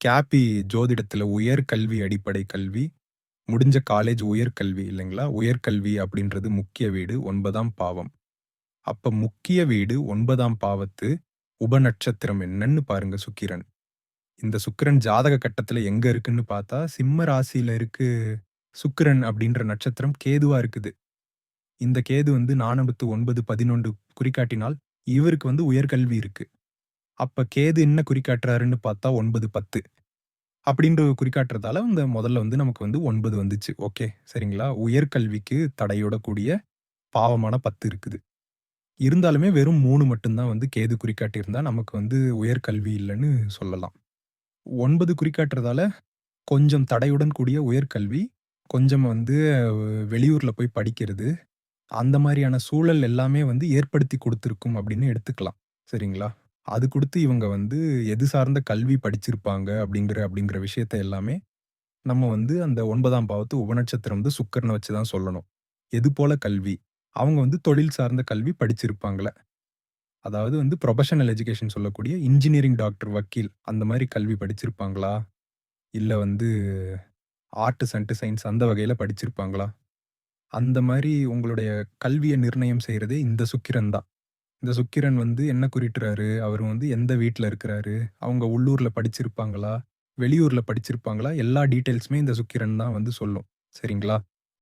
KP ஜோதிடத்தில் உயர்கல்வி அடிப்படை கல்வி, முடிஞ்ச காலேஜ் உயர்கல்வி இல்லைங்களா? உயர்கல்வி அப்படின்றது முக்கிய வீடு ஒன்பதாம் பாவம். அப்ப முக்கிய வீடு ஒன்பதாம் பாவத்து உபநட்சத்திரம் என்னன்னு பாருங்க சுக்கிரன். இந்த சுக்கிரன் ஜாதக கட்டத்தில் எங்க இருக்குன்னு பார்த்தா, சிம்ம ராசியில இருக்கு சுக்கிரன் அப்படின்ற நட்சத்திரம் கேதுவா இருக்குது. இந்த கேது வந்து 409, 11 குறிகாட்டினால், இவருக்கு வந்து உயர்கல்வி இருக்கு. அப்ப கேது என்ன குறிகாட்டுறாருன்னு பார்த்தா 9, 10 அப்படின்ற குறிகாட்டுறதால இந்த முதல்ல வந்து நமக்கு வந்து ஒன்பது வந்துச்சு. ஓகே. சரிங்களா? உயர்கல்விக்கு தடையோட கூடிய பாவமான 10 இருக்குது. இருந்தாலுமே வெறும் மூணு மட்டும்தான் வந்து கேது குறிக்காட்டியிருந்தா நமக்கு வந்து உயர்கல்வி இல்லைன்னு சொல்லலாம். ஒன்பது குறிக்காட்டுறதால கொஞ்சம் தடையுடன் கூடிய உயர்கல்வி, கொஞ்சம் வந்து வெளியூர்ல போய் படிக்கிறது, அந்த மாதிரியான சூழல் எல்லாமே வந்து ஏற்படுத்தி கொடுத்துருக்கும் அப்படின்னு எடுத்துக்கலாம். சரிங்களா? அது குடுத்து இவங்க வந்து எது சார்ந்த கல்வி படிச்சிருப்பாங்க அப்படிங்கிற அப்படிங்கிற விஷயத்த எல்லாமே, நம்ம வந்து அந்த 9ஆம் பாவத்து உபநட்சத்திரம் வந்து சுக்கிரன வச்சு தான் சொல்லணும். எது போல கல்வி? அவங்க வந்து தொழில் சார்ந்த கல்வி படிச்சிருப்பாங்களா? அதாவது வந்து புரொஃபஷனல் எஜுகேஷன் சொல்லக்கூடிய இன்ஜினியரிங், டாக்டர், வக்கீல் அந்த மாரி கல்வி படிச்சிருப்பாங்களா? இல்ல வந்து ஆர்ட்ஸ் அண்ட் சயின்ஸ் அந்த வகையில படிச்சிருப்பாங்களா? அந்த மாரி உங்களுடைய கல்விய நிர்ணயம் செய்றதே இந்த சுக்கிரன் தான். இந்த சுக்கிரன் வந்து என்ன குறிட்டுறாரு? அவரு வந்து எந்த வீட்ல இருக்கிறாரு? அவங்க உள்ளூர்ல படிச்சிருப்பாங்களா? வெளியூர்ல படிச்சிருப்பாங்களா? எல்லா டீட்டெயில்ஸுமே இந்த சுக்கிரன் தான் வந்து சொல்லும். சரிங்களா?